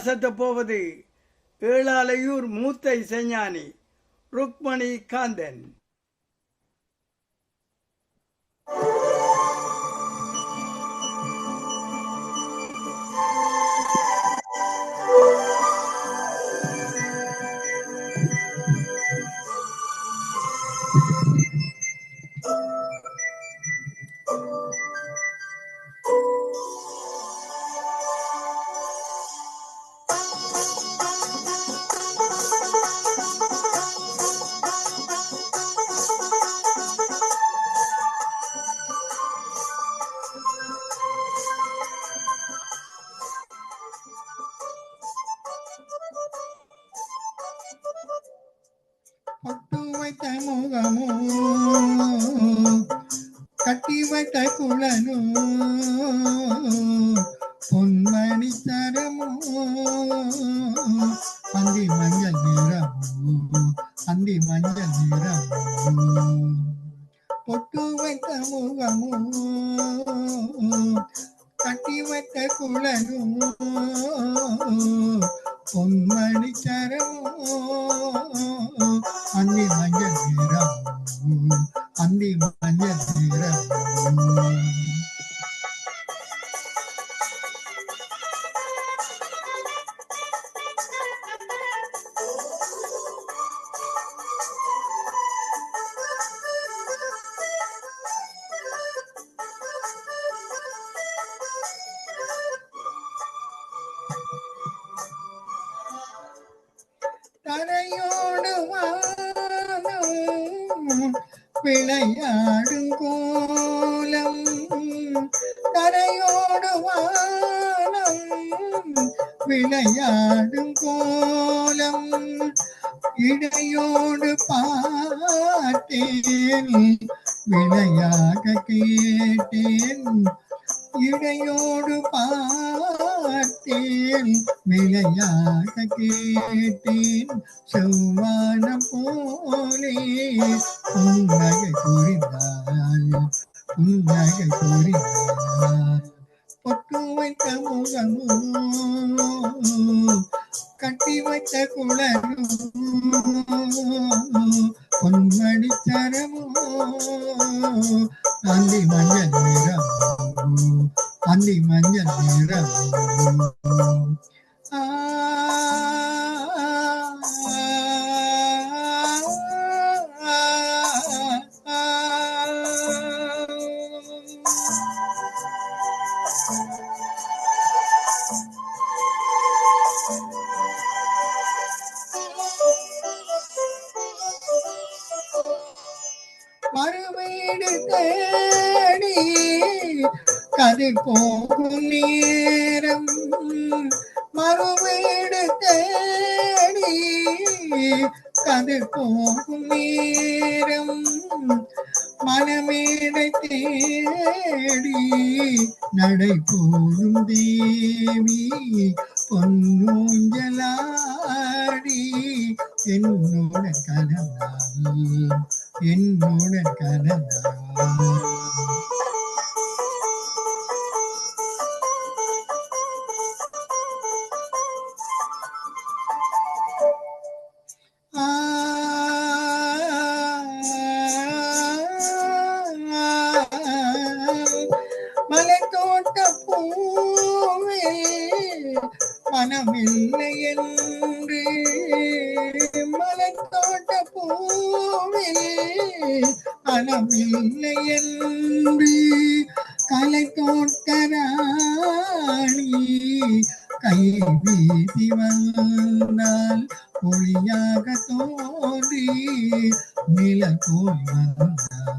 அசத்தப் போவது ஏழாலையூர் மூத்த இசைஞானி ருக்மணி காந்தன். விளையாடும் கோலம் இடையோடு பார்த்தேன் விளையாக கேட்டேன். இடையோடு பார்த்தேன் விளையாக கேட்டேன். செவ்வான போலே புன்னகை புரிந்தாள் புன்னகை புரிந்தாள் பொட்டு வைத்த முகமும் கட்டி வைத்த குளரும் பொன்மணி தரமோ அந்தி மஞ்சள் நிறமோ அந்தி மஞ்சள் நிறமோ ஆ போகும் நேரம் மறுவீடு தேடி கதிர் போகும் நேரம் மனமேடை தேடி நடை போகும் தேவி பொன்னூஞ்சலாடி என்னோட கலந்தாள் என்னோட கலந்தாள் மனமில்லை என்று மலைத்தோட்ட பூவில் மனமில்லை என்று கலை தோட்டராணி கை வீசி வந்தால் ஒளியாக தோன்றி நில போல்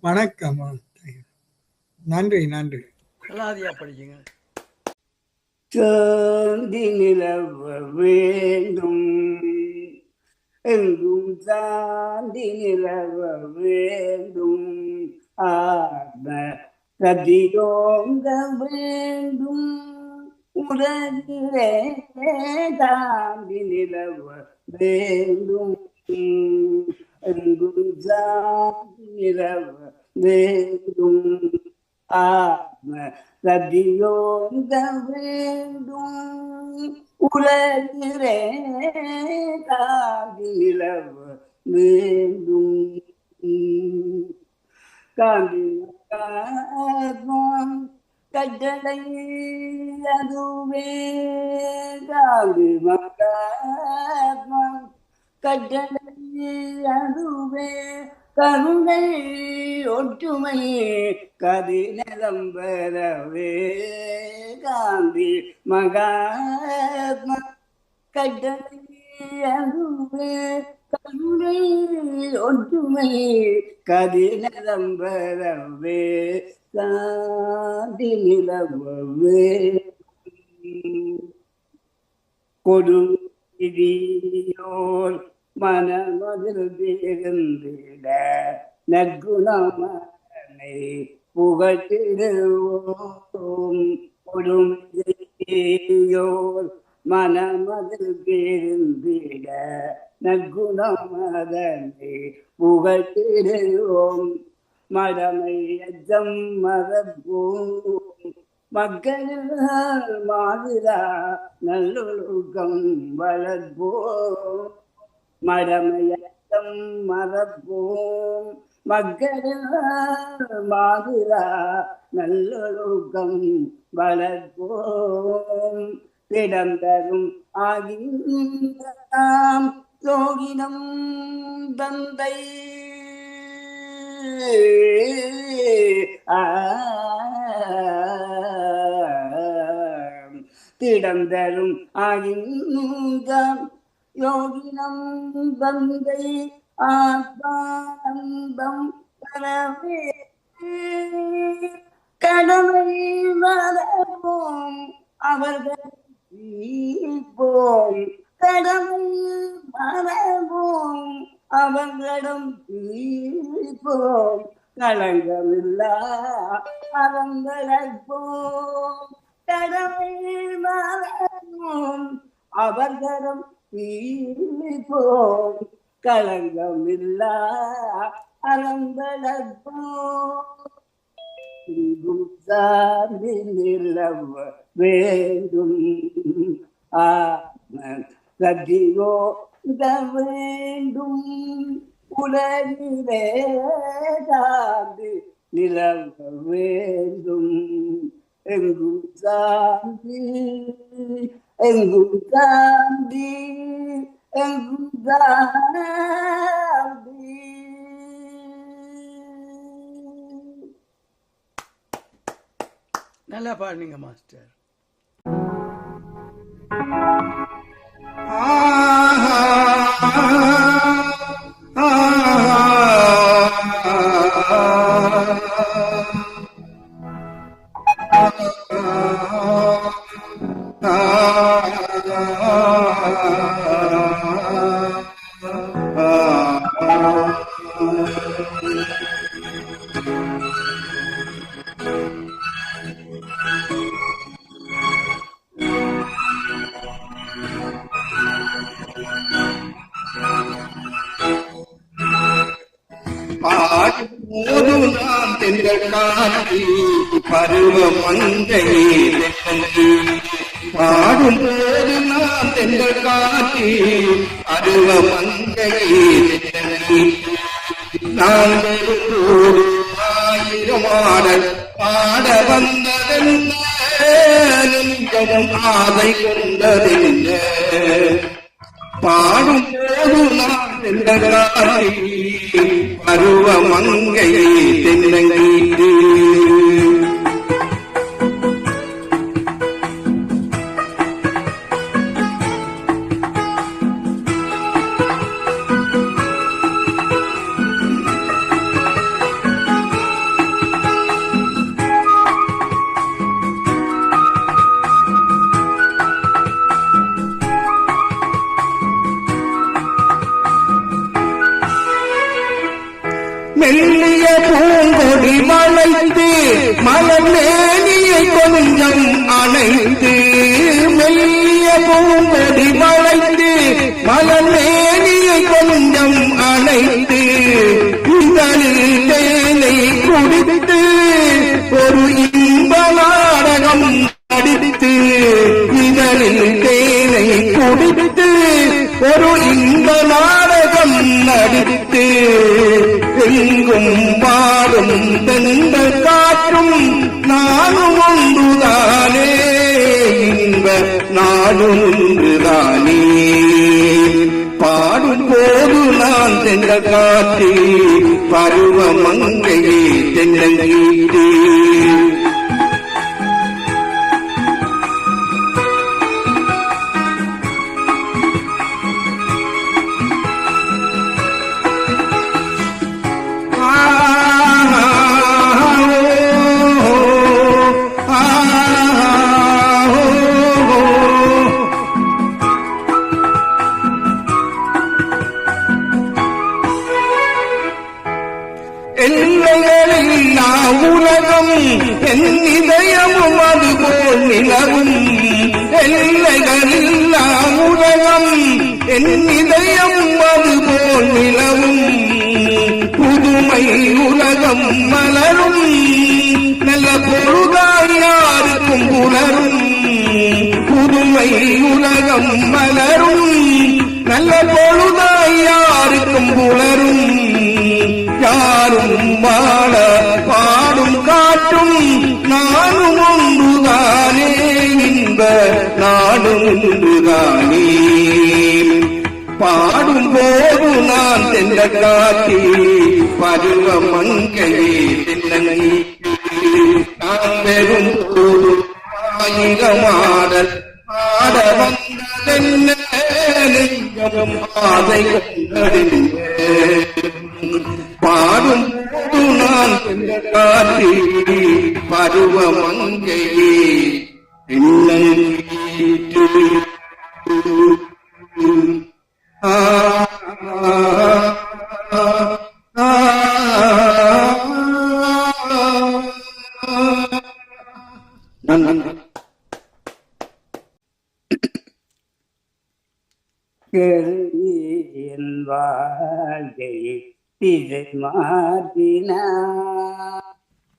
வணக்கம். நன்றி நன்றி. படிச்சுங்க சாந்தி நிலவ வேண்டும். எங்கும் சாந்தி நிலவ வேண்டும். ஆத்ம கதியோங்க வேண்டும். உலகிலே தாண்டி நிலவ வேண்டும். எங்கும் சாந்தி நிலவ வேண்டும் ஆத்ம கதியோங்க வேண்டும் உலகிலே தாண்டி நிலவ வேண்டும் காந்தி காத்மம் கட்டளை அதுவே காந்தி மகாத்மம் கட்டளை அதுவே கருணை ஒற்றுமை கதி நிரம்பரவே. காந்தி மகாத்மா கட்டளை அதுவே கருணை ஒற்றுமை கதி நிரம்பரவே. காந்தி நிலவவே. கொடு இடியோர் இருந்திட நற்குணமனை புகட்டிடுவோம் கொடுமையோர் மனமதில் இருந்திட நற்குணமதனை புகட்டிடுவோம் மடமை அச்சம் மரப்போம் மக்களால் மாதிரா நல்லொழுக்கம் வளர்ப்போம். மடமையத்தம் மறப்போம் மக்களால் மாதிரா நல்லொழுக்கம் வளர்ப்போம். இடம் தரும் ஆகின்றாம் சோகினம் தந்தை. திடம் தரும் ஆகின்றாம் யோகினம் தந்தை ஆத்மானந்தம் பரவே கடமை மறப்போம் அவர்கள் போய் கடமை மறப்போம் அவர்களிடம் தீர்ப்போம் களங்கமில்லா அவங்களைப்போம் கடமை மறப்போம் அவர்களிடம் தீர்ப்போம் களங்கமில்லா அறங்களற்போம் இங்கும் சார்ந்து நிலவ வேண்டும். ஆத்ம கதியோ வேண்டும். உலகிலே சார்ந்து நிலவ வேண்டும். எங்கும் சாந்தி எங்கும் சாந்தி நல்லா பாடுனீங்க மாஸ்டர் பாடும்போது நாம் தென்றல் காட்டி பருவ மங்கையே தென்னன்று பாடும்போது நாம் தென்றல் காட்டி அருவ மங்கையே நாங்கள் ஆயிரம் ஆடல் பாட வந்ததென்னும் ஆதை கொண்டதென்ன? பாடும் போது நான் தென்றலாய் காட்டி அருவமங்கை தென்னங்கீட்டு மெல்லிய பூங்கொடி வளைத்து மலமேனியை கொஞ்சம் அணைந்து மெல்லிய பூங்கொடி வளைத்து மலமேனியை கொஞ்சம் அணைத்து. இதழில் தேனை குடித்து ஒரு இன்ப நாடகம் நடித்து. இதழில் தேனை குடித்து ஒரு இன்ப நாடகம் நடித்து. எங்கும் பாடும் தெந்த காற்றும் நானும் ஒன்றுதானே. இன்ப நாடும் ஒன்றுதானே. பாடும் போது நான் தெந்த காற்றி பருவ மங்கையே தென்னங்கீட்டு என் இதயம் அதுபோல் நிலவும். புதுமை உலகம் மலரும். நல்ல பொழுதாய் யாருக்கும் புலரும். புதுமை உலகம் மலரும். நல்ல பொழுதாய் யாருக்கும் புலரும். யாரும் வாழ பாடும் காட்டும் நானும் ஒன்றுதானே. இன்ப நாடும் ஒன்றுதானே. பாடும் போது நான் தென்ற காட்டி பருவ மங்கையே தென்னங்கி நான் வெறும் போது ஆயிரமாடல் ஆட வந்ததென்ன நெஞ்சமும் ஆசை பாடும் போது நான் சென்ற காட்டி பருவ மங்கையே திசை மாற்றினா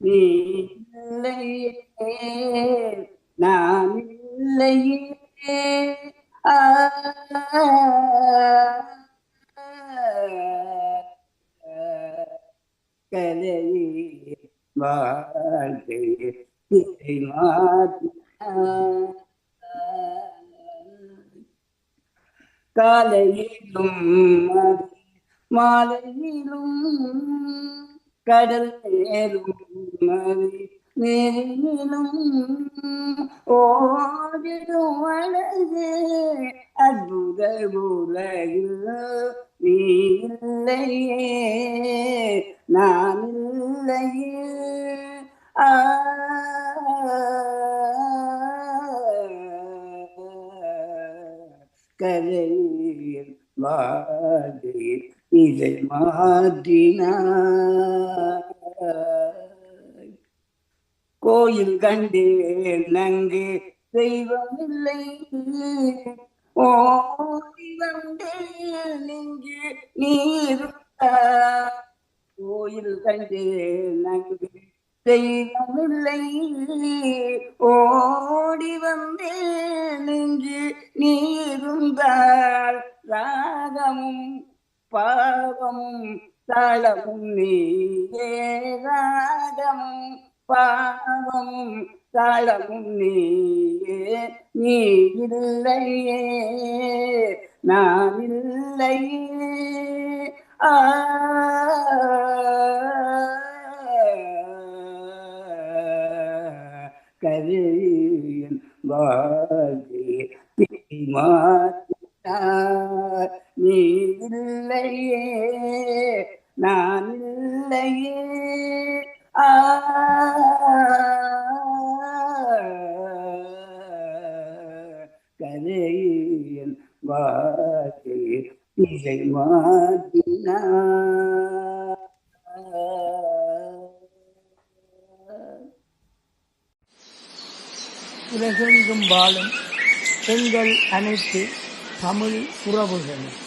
நீ இல்லையே நான் இல்லையே ஆ கலையே வாழ்க்கை திசை மாற்றினா காலையிலும் மதி- மாலையிலும் கடல் நேரும் மதி நெறியிலும் ஓடிடும் அழகு அற்புத உலகு நீ இல்லையே நான் இல்லையே. ஆ. கரையில் வாடி இதை மாற்றினார் கோயில் கண்டேன் அங்கே தெய்வம் இல்லை ஓடி வந்தேன் இங்கே நீர் கோயில் கண்டேன் அங்கே தெய்வம் இல்லை ஓடி வந்தேன் இங்கு நீருந்தால் ராகமும் பாவமும் தாளமும் நீயே ராகமும் பாவமும் தாளமும் நீயே. நீ இல்லையே நான் இல்லையே. ஆ கரையின் வாழ்க்கை மாற்றினார் நீ இல்லையே நான் இல்லையே. கதையின் வாக்கை இதை மாற்றினா உலகெங்கும் வாழும் பெண்கள் அனைத்து 밤을 돌아보세요.